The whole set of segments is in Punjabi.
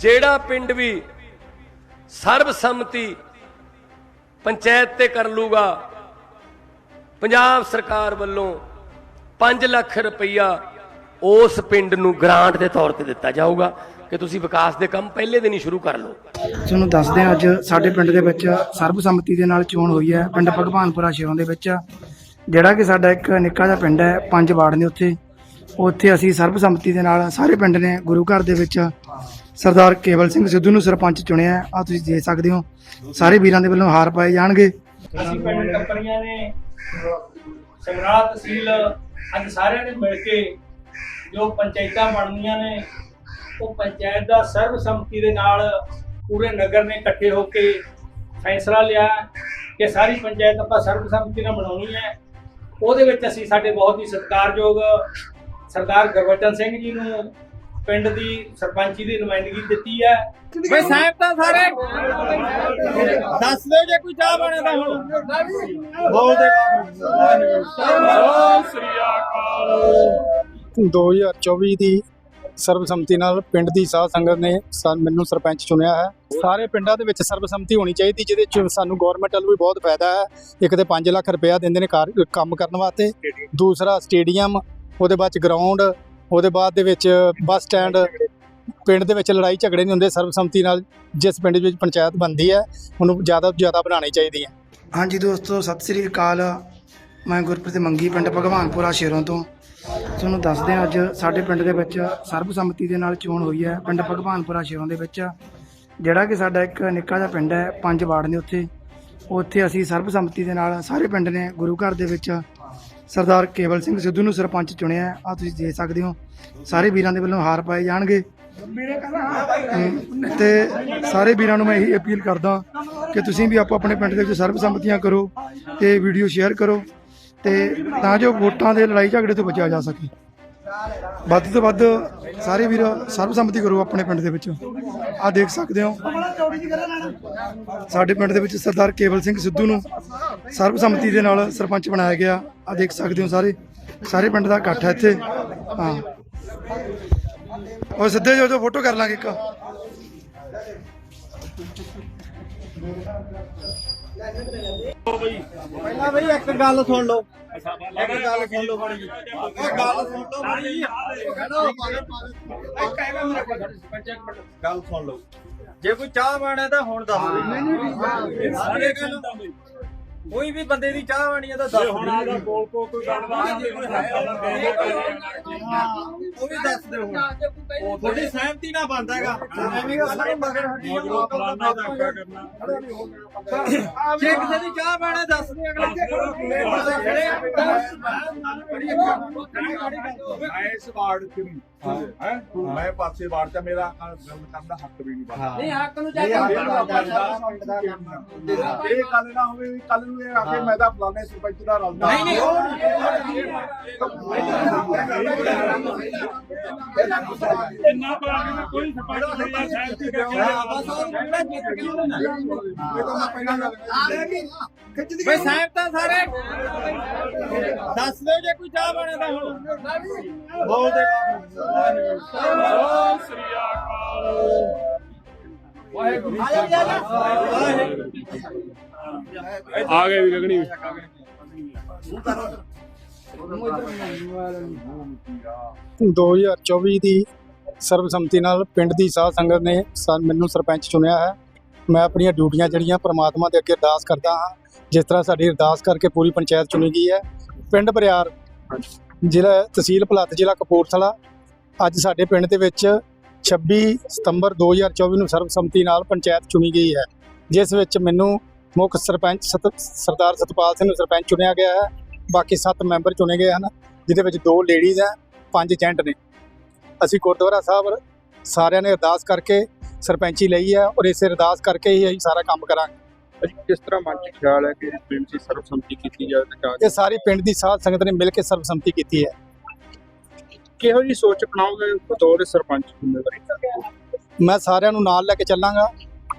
ਜਿਹੜਾ ਪਿੰਡ ਵੀ ਸਰਬਸੰਮਤੀ ਪੰਚਾਇਤ ਤੇ ਕਰ ਲੂਗਾ, ਪੰਜਾਬ ਸਰਕਾਰ ਵੱਲੋਂ 5 ਲੱਖ ਰੁਪਈਆ ਉਸ ਪਿੰਡ ਨੂੰ ਗ੍ਰਾਂਟ ਦੇ ਤੌਰ ਤੇ ਦਿੱਤਾ ਜਾਊਗਾ ਕਿ ਤੁਸੀਂ ਵਿਕਾਸ ਦੇ ਕੰਮ ਪਹਿਲੇ ਦਿਨ ਹੀ ਸ਼ੁਰੂ ਕਰ ਲਓ। ਤੁਹਾਨੂੰ ਦੱਸਦੇ ਹਾਂ ਅੱਜ ਸਾਡੇ ਪਿੰਡ ਦੇ ਵਿੱਚ ਸਰਬਸੰਮਤੀ ਦੇ ਨਾਲ ਚੋਣ ਹੋਈ ਹੈ, ਪਿੰਡ ਭਗਵਾਨਪੁਰਾ ਸ਼ਿਵੋਂ ਦੇ ਵਿੱਚ। ਜਿਹੜਾ ਕਿ ਸਾਡਾ ਇੱਕ ਨਿੱਕਾ ਜਿਹਾ ਪਿੰਡ ਹੈ, ਪੰਜ ਵਾਰਡ ਨੇ ਉੱਥੇ। ਉੱਥੇ ਅਸੀਂ ਸਰਬਸੰਮਤੀ ਦੇ ਨਾਲ ਸਾਰੇ ਪਿੰਡ ਨੇ ਗੁਰੂ ਘਰ ਦੇ ਵਿੱਚ ਸਰਦਾਰ ਕੇਵਲ ਸਿੰਘ ਸਿੱਧੂ ਨੂੰ ਸਰਪੰਚ ਚੁਣਿਆ ਆ ਤੁਸੀਂ ਦੇਖ ਸਕਦੇ ਹੋ। ਸਾਰੇ ਵੀਰਾਂ ਦੇ ਵੱਲੋਂ ਹਾਰ ਪਾਏ ਜਾਣਗੇ। ਅਸੀਂ ਪਿੰਡ ਟੱਪਰੀਆਂ ਨੇ ਸਮਰਾਲਾ ਤਹਿਸੀਲ, ਅੱਜ ਸਾਰਿਆਂ ਨੇ ਮਿਲ ਕੇ ਜੋ ਪੰਚਾਇਤਾਂ ਬਣਨੀਆਂ ਨੇ, ਉਹ ਪੰਚਾਇਤ ਦਾ ਸਰਬਸੰਮਤੀ ਦੇ ਨਾਲ ਪੂਰੇ ਨਗਰ ਨੇ ਇਕੱਠੇ ਹੋ ਕੇ ਫੈਸਲਾ ਲਿਆ ਕਿ ਸਾਰੀ ਪੰਚਾਇਤ ਆਪਾਂ ਸਰਬਸੰਮਤੀ ਨਾਲ ਬਣਾਉਣੀ ਹੈ। ਉਹਦੇ ਵਿੱਚ ਅਸੀਂ ਸਾਡੇ ਬਹੁਤ ਹੀ ਸਤਿਕਾਰਯੋਗ ਸਰਦਾਰ ਗੁਰਬਚਨ ਸਿੰਘ ਜੀ ਨੂੰ ਪਿੰਡ ਦੀ ਸਰਪੰਚੀ ਦੀ ਨੁਮਾਇੰਦਗੀ ਦਿੱਤੀ ਹੈ। ਵੇ ਸਾਹਿਬ ਤਾਂ ਸਾਰੇ ਦੱਸ ਦਿਓ ਜੇ ਕੋਈ ਚਾਹ ਬਣੇ ਤਾਂ ਹੁਣ। ਬੋਲਦੇ 2024 ਦੀ ਸਰਬਸੰਮਤੀ ਨਾਲ ਪਿੰਡ ਦੀ ਸਾਧ ਸੰਗਤ ਨੇ ਮੈਨੂੰ ਸਰਪੰਚ ਚੁਣਿਆ ਹੈ। ਸਾਰੇ ਪਿੰਡਾਂ ਦੇ ਵਿੱਚ ਸਰਬਸੰਮਤੀ ਹੋਣੀ ਚਾਹੀਦੀ ਜਿਹਦੇ ਚ ਸਾਨੂੰ ਗਵਰਨਮੈਂਟ ਵੱਲੋਂ ਵੀ ਬਹੁਤ ਫਾਇਦਾ ਹੈ। ਇੱਕ ਤੇ 5 ਲੱਖ ਰੁਪਇਆ ਦਿੰਦੇ ਨੇ ਕਾਰ- ਕੰਮ ਕਰਨ ਵਾਸਤੇ। ਦੂਸਰਾ ਸਟੇਡੀਅਮ ਉਹਦੇ ਬਾਅਦ ਚ ਗਰਾਊਂਡ ਉਹਦੇ ਬਾਅਦ ਦੇ ਵਿੱਚ ਬੱਸ ਸਟੈਂਡ ਪਿੰਡ ਦੇ ਵਿੱਚ ਲੜਾਈ ਝਗੜੇ ਨਹੀਂ ਹੁੰਦੇ, ਸਰਬਸੰਮਤੀ ਨਾਲ ਜਿਸ ਪਿੰਡ ਵਿੱਚ ਪੰਚਾਇਤ ਬਣਦੀ ਹੈ, ਉਹਨੂੰ ਜ਼ਿਆਦਾ ਤੋਂ ਜ਼ਿਆਦਾ ਬਣਾਉਣੀ ਚਾਹੀਦੀ ਹੈ। ਹਾਂਜੀ ਦੋਸਤੋ, ਸਤਿ ਸ੍ਰੀ ਅਕਾਲ। ਮੈਂ ਗੁਰਪ੍ਰੀਤ ਮੰਗੀ, ਪਿੰਡ ਭਗਵਾਨਪੁਰਾ ਸ਼ੇਰੋਂ ਤੋਂ। ਤੁਹਾਨੂੰ ਦੱਸਦੇ ਹਾਂ, ਅੱਜ ਸਾਡੇ ਪਿੰਡ ਦੇ ਵਿੱਚ ਸਰਬਸੰਮਤੀ ਦੇ ਨਾਲ ਚੋਣ ਹੋਈ ਹੈ, ਪਿੰਡ ਭਗਵਾਨਪੁਰਾ ਸ਼ੇਰੋਂ ਦੇ ਵਿੱਚ। ਜਿਹੜਾ ਕਿ ਸਾਡਾ ਇੱਕ ਨਿੱਕਾ ਜਿਹਾ ਪਿੰਡ ਹੈ, ਪੰਜ ਵਾਰਡ ਨੇ ਉੱਥੇ। ਉੱਥੇ ਅਸੀਂ ਸਰਬਸੰਮਤੀ ਦੇ ਨਾਲ ਸਾਰੇ ਪਿੰਡ ਨੇ ਗੁਰੂ ਘਰ ਦੇ ਵਿੱਚ ਸਰਦਾਰ ਕੇਵਲ ਸਿੰਘ ਸਿੱਧੂ ਨੂੰ ਸਰਪੰਚ ਚੁਣਿਆ ਆ ਤੁਸੀਂ ਦੇ ਸਕਦੇ ਹੋ। ਸਾਰੇ ਵੀਰਾਂ ਦੇ ਵੱਲੋਂ ਹਾਰ ਪਾਏ ਜਾਣਗੇ। ਅਮ ਤੇ ਸਾਰੇ ਵੀਰਾਂ ਨੂੰ ਮੈਂ ਇਹੀ ਅਪੀਲ ਕਰਦਾ ਕਿ ਤੁਸੀਂ ਵੀ ਆਪੋ ਆਪਣੇ ਪਿੰਡ ਦੇ ਵਿੱਚ ਸਰਬਸੰਮਤੀਆਂ ਕਰੋ ਤੇ ਵੀਡੀਓ ਸ਼ੇਅਰ ਕਰੋ ਤੇ ਤਾਂ ਜੋ ਵੋਟਾਂ ਦੇ ਲੜਾਈ ਝਗੜੇ ਤੋਂ ਬਚਿਆ ਜਾ ਸਕੇ। ਵੱਧ ਤੋਂ ਵੱਧ ਸਾਰੇ ਵੀਰ ਸਰਬਸੰਮਤੀ ਕਰੋ ਆਪਣੇ ਪਿੰਡ ਦੇ ਵਿੱਚ। ਆ ਦੇਖ ਸਕਦੇ ਹੋ। ਸਾਡੇ ਪਿੰਡ ਦੇ ਵਿੱਚ ਸਰਦਾਰ ਕੇਵਲ ਸਿੰਘ ਸਿੱਧੂ ਨੂੰ ਸਰਬਸੰਮਤੀ ਦੇ ਨਾਲ ਸਰਪੰਚ ਬਣਾਇਆ ਗਿਆ। ਆ ਦੇਖ ਸਕਦੇ ਹੋ ਸਾਰੇ। ਸਾਰੇ ਪਿੰਡ ਦਾ ਇਕੱਠ ਹੈ ਇੱਥੇ। ਹਾਂ। ਉਹ ਸਿੱਧੇ ਜੋ ਜੋ ਫੋਟੋ ਕਰ ਲਾਂਗੇ ਇੱਕ। ਪਹਿਲਾਂ ਬਈ ਇੱਕ ਗੱਲ ਸੁਣ ਲਓ। ਇੱਕ ਗੱਲ ਸੁਣ ਲਓ ਬੜੀ ਗੱਲ ਸੁਣ ਲਓ ਬੜੀ ਗੱਲ ਸੁਣ ਲਓ। ਜੇ ਕੋਈ ਚਾਹ ਬਣੇ ਤਾਂ ਹੁਣ ਦੱਸ ਮੈਨੂੰ ਸਾਰੇ ਗੱਲ ਕੋਈ ਵੀ ਬੰਦੇ ਦੀ ਚਾਹ ਬਣੀ ਹੈ ਤਾਂ ਦੱਸ ਹੁਣ ਆਦਾ ਕੋਲ ਕੋ ਕੋਈ ਗੱਲਬਾਤ ਉਹ ਵੀ ਦੱਸ ਦਿਓ ਹੁਣ ਤੁਹਾਡੀ ਸਹਿਮਤੀ ਨਾਲ ਬੰਦਾ ਹੈਗਾ ਐਵੇਂ ਗੱਲ ਮਗਰ ਹੱਡੀ ਜੇ ਕਿਸੇ ਦੀ ਚਾਹ ਬਣੇ ਦੱਸ ਦੇ ਮੈਂ ਇਸ ਵਾਰਡ ਚ ਨਹੀਂ ਹੈ ਮੈਂ ਪਾਸੇ ਵਾਰਡ ਚ ਮੇਰਾ ਗੱਲ ਕਰਨ ਦਾ ਹੱਕ ਵੀ ਨਹੀਂ ਬਣਦਾ ਨਹੀਂ ਹੱਕ ਨੂੰ ਇਹ ਗੱਲ ਨਾ ਹੋਵੇ ਵੀ ਕੱਲ ਨੂੰ ਇਹ ਆ ਕੇ ਮੈਂ ਤਾਂ ਫਲਾਣੇ ਸਰਪੰਚ ਦਾ ਰਲਦਾ। ਨਹੀਂ ਨਹੀਂ। ਇੰਨਾ ਪਾਣੀ ਕੋਈ ਸਰਪੰਚ ਨਹੀਂ ਸਹਿਮਤੀ ਵੇ ਸਾਹਿਬ ਤਾਂ ਸਾਰੇ ਦੱਸ ਦਿਓ ਜੇ ਕੋਈ ਚਾਹ ਬਣੇ ਤਾਂ ਹੁਣ। ਬੋਲਦੇ ਆ ਗਏ ਵੀ ਗਗਣੀ 2024 ਦੀ ਸਰਬਸੰਮਤੀ ਨਾਲ ਪਿੰਡ ਦੀ ਸਾਧ ਸੰਗਤ ਨੇ ਮੈਨੂੰ ਸਰਪੰਚ ਚੁਣਿਆ ਹੈ। ਮੈਂ ਆਪਣੀਆਂ ਡਿਊਟੀਆਂ ਜਿਹੜੀਆਂ ਪ੍ਰਮਾਤਮਾ ਦੇ ਅੱਗੇ ਅਰਦਾਸ ਕਰਦਾ ਹਾਂ, ਜਿਸ ਤਰ੍ਹਾਂ ਸਾਡੀ ਅਰਦਾਸ ਕਰਕੇ ਪੂਰੀ ਪੰਚਾਇਤ ਚੁਣੀ ਗਈ ਹੈ। ਪਿੰਡ ਬਰਿਆਰ, ਜ਼ਿਲ੍ਹਾ ਤਹਿਸੀਲ ਭਲੱਥ, ਜ਼ਿਲ੍ਹਾ ਕਪੂਰਥਲਾ, ਅੱਜ ਸਾਡੇ ਪਿੰਡ ਦੇ ਵਿੱਚ 26 ਸਤੰਬਰ 2024 ਨੂੰ ਸਰਬਸੰਮਤੀ ਨਾਲ ਪੰਚਾਇਤ ਚੁਣੀ ਗਈ ਹੈ, ਜਿਸ ਵਿੱਚ ਮੈਨੂੰ ਮੁੱਖ ਸਰਪੰਚ ਸਤ- ਸਰਦਾਰ ਸਤਪਾਲ ਸਿੰਘ ਨੂੰ ਸਰਪੰਚ ਚੁਣਿਆ ਗਿਆ ਹੈ। ਬਾਕੀ 7 ਮੈਂਬਰ ਚੁਣੇ ਗਏ ਹਨ ਜਿਹਦੇ ਵਿੱਚ ਦੋ ਲੇਡੀਜ਼ ਹੈ ਪੰਜ ਜੈਂਟ ਨੇ। ਅਸੀਂ ਗੁਰਦੁਆਰਾ ਸਾਹਿਬ ਸਾਰਿਆਂ ਨੇ ਅਰਦਾਸ ਕਰਕੇ ਸਰਪੰਚੀ ਲਈ ਹੈ ਔਰ ਇਸੇ ਅਰਦਾਸ ਕਰਕੇ ਹੀ ਅਸੀਂ ਸਾਰਾ ਕੰਮ ਕਰਾਂਗੇ। ਕਿਸ ਤਰ੍ਹਾਂ ਮਨ ਚ ਖਿਆਲ ਹੈ ਕਿ ਇਸ ਪਿੰਡ ਦੀ ਸਰਬਸੰਮਤੀ ਕੀਤੀ ਜਾਵੇ ਤੇ ਇਹ ਸਾਰੀ ਪਿੰਡ ਦੀ ਸਾਧ ਸੰਗਤ ਨੇ ਮਿਲ ਕੇ ਸਰਬਸੰਮਤੀ ਕੀਤੀ ਹੈ। ਕਿਹੋ ਜੀ ਸੋਚ ਅਪਣਾਓਗੇ? ਬਤੌਰ ਸਰਪੰਚ ਜ਼ਿੰਮੇਵਾਰੀ। ਮੈਂ ਸਾਰਿਆਂ ਨੂੰ ਨਾਲ ਲੈ ਕੇ ਚੱਲਾਂਗਾ।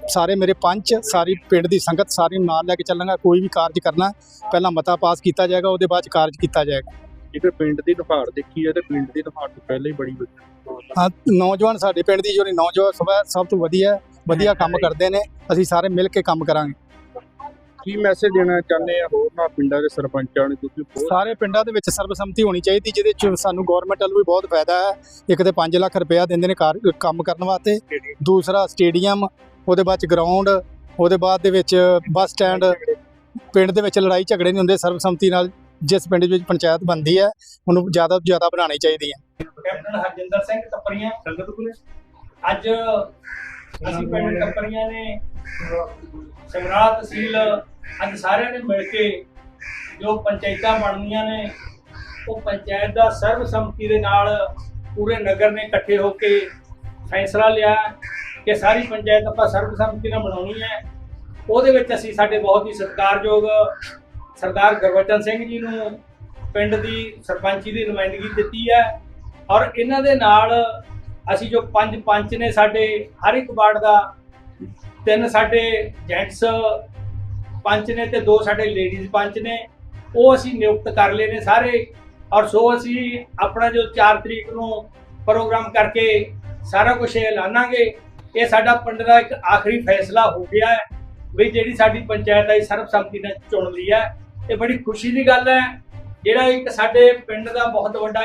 ਸਾਰੇ ਮੇਰੇ ਪੰਚ ਸਾਰੀ ਪਿੰਡ ਦੀ ਸੰਗਤ ਸਾਰੀ ਨੂੰ ਨਾਲ ਲੈ ਕੇ ਚੱਲਾਂਗਾ ਕੋਈ ਵੀ ਕਾਰਜ ਕਰਨਾ ਪਹਿਲਾਂ ਮਤਾ ਪਾਸ ਕੀਤਾ ਜਾਏਗਾ ਉਹਦੇ ਬਾਅਦ 'ਚ ਕਾਰਜ ਕੀਤਾ ਜਾਏਗਾ। ਜੇਕਰ ਪਿੰਡ ਦੀ ਨੁਹਾਰ ਦੇਖੀ ਜਾਏ ਤਾਂ ਪਿੰਡ ਦੀ ਨੁਹਾਰ ਤੋਂ ਪਹਿਲਾਂ ਹੀ ਬੜੀ ਵਧੀਆ ਹਾਂ ਨੌਜਵਾਨ ਸਾਡੇ ਪਿੰਡ ਦੀ ਜਿਹੜੀ ਨੌਜਵਾਨ ਸਭਾ ਸਭ ਤੋਂ ਵਧੀਆ ਹੈ, ਵਧੀਆ ਕੰਮ ਕਰਦੇ ਨੇ ਅਸੀਂ ਸਾਰੇ ਮਿਲ ਕੇ ਕੰਮ ਕਰਾਂਗੇ। ਕੀ ਮੈਸੇਜ ਦੇਣਾ ਚਾਹੁੰਦੇ ਆ ਹੋਰ ਨਾ ਪਿੰਡਾਂ ਦੇ ਸਰਪੰਚਾਂ ਨੂੰ ਕਿਉਂਕਿ ਸਾਰੇ ਪਿੰਡਾਂ ਦੇ ਵਿੱਚ ਸਰਬਸੰਮਤੀ ਹੋਣੀ ਚਾਹੀਦੀ ਜਿਹਦੇ ਚ ਸਾਨੂੰ ਗਵਰਨਮੈਂਟ ਵੱਲੋਂ ਵੀ ਬਹੁਤ ਫਾਇਦਾ ਹੈ। ਇੱਕ ਤੇ 5 ਲੱਖ ਰੁਪਇਆ ਦਿੰਦੇ ਨੇ ਕੰਮ ਕਰਨ ਵਾਸਤੇ ਦੂਸਰਾ ਸਟੇਡੀਅਮ ਉਹਦੇ ਬਾਅਦ ਚ ਗਰਾਊਂਡ ਉਹਦੇ ਬਾਅਦ ਦੇ ਵਿੱਚ ਬੱਸ ਸਟੈਂਡ ਪਿੰਡ ਦੇ ਵਿੱਚ ਲੜਾਈ ਝਗੜੇ ਨਹੀਂ ਹੁੰਦੇ, ਸਰਬਸੰਮਤੀ ਨਾਲ ਜਿਸ ਪਿੰਡ ਵਿੱਚ ਪੰਚਾਇਤ ਬਣਦੀ ਹੈ, ਉਹਨੂੰ ਜ਼ਿਆਦਾ ਤੋਂ ਜ਼ਿਆਦਾ ਬਣਾਉਣੀ ਚਾਹੀਦੀ ਹੈ। ਕੈਪਟਨ ਹਰਜਿੰਦਰ ਸਿੰਘ ਟੱਪਰੀਆਂ ਸੰਗਤ ਅੱਜ ਅਸੀਂ ਪਿੰਡ ਟੱਪਰੀਆਂ ਨੇ ਸਮਰਾਲਾ ਤਹਿਸੀਲ ਅੱਜ ਸਾਰਿਆਂ ਨੇ ਮਿਲ ਕੇ ਜੋ ਪੰਚਾਇਤਾਂ ਬਣਨੀਆਂ ਨੇ, ਉਹ ਪੰਚਾਇਤ ਦਾ ਸਰਬਸੰਮਤੀ ਦੇ ਨਾਲ ਪੂਰੇ ਨਗਰ ਨੇ ਇਕੱਠੇ ਹੋ ਕੇ ਫੈਸਲਾ ਲਿਆ। ਕਿ ਸਾਰੀ ਪੰਚਾਇਤ ਆਪਾਂ ਸਰਬਸੰਮਤੀ ਨਾਲ ਬਣਾਉਣੀ ਹੈ। ਉਹਦੇ ਵਿੱਚ ਅਸੀਂ ਸਾਡੇ ਬਹੁਤ ਹੀ ਸਤਿਕਾਰਯੋਗ ਸਰਦਾਰ ਗੁਰਬਚਨ ਸਿੰਘ ਜੀ ਨੂੰ ਪਿੰਡ ਦੀ ਸਰਪੰਚੀ ਦੀ ਨੁਮਾਇੰਦਗੀ ਦਿੱਤੀ ਹੈ ਔਰ ਇਹਨਾਂ ਦੇ ਨਾਲ ਅਸੀਂ ਜੋ ਪੰਜ ਪੰਚ ਨੇ ਸਾਡੇ, ਹਰ ਇੱਕ ਵਾਰਡ ਦਾ ਤਿੰਨ ਸਾਡੇ ਜੈਂਟਸ ਪੰਚ ਨੇ ਤੇ ਦੋ ਸਾਡੇ ਲੇਡੀਜ਼ ਪੰਚ ਨੇ, ਉਹ ਅਸੀਂ ਨਿਯੁਕਤ ਕਰ ਲਏ ਨੇ ਸਾਰੇ ਔਰ ਸੋ ਅਸੀਂ ਆਪਣਾ ਜੋ 4 ਤਰੀਕ ਨੂੰ ਪ੍ਰੋਗਰਾਮ ਕਰਕੇ ਸਾਰਾ ਕੁਝ ਐਲਾਨਾਂਗੇ। ਇਹ ਸਾਡਾ ਪਿੰਡ ਦਾ ਇੱਕ ਆਖਰੀ ਫੈਸਲਾ ਹੋ ਗਿਆ ਹੈ ਵੀ ਜਿਹੜੀ ਸਾਡੀ ਪੰਚਾਇਤ ਹੈ ਸਰਬਸੰਮਤੀ ਨਾਲ ਚੁਣ ਲਈ ਹੈ। ਇਹ ਬੜੀ ਖੁਸ਼ੀ ਦੀ ਗੱਲ ਹੈ। ਜਿਹੜਾ ਇੱਕ ਸਾਡੇ ਪਿੰਡ ਦਾ ਬਹੁਤ ਵੱਡਾ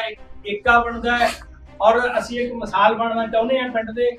ਏਕਾ ਬਣਦਾ ਹੈ ਔਰ ਅਸੀਂ ਇੱਕ ਮਿਸਾਲ ਬਣਨਾ ਚਾਹੁੰਦੇ ਹਾਂ ਪਿੰਡ ਦੇ।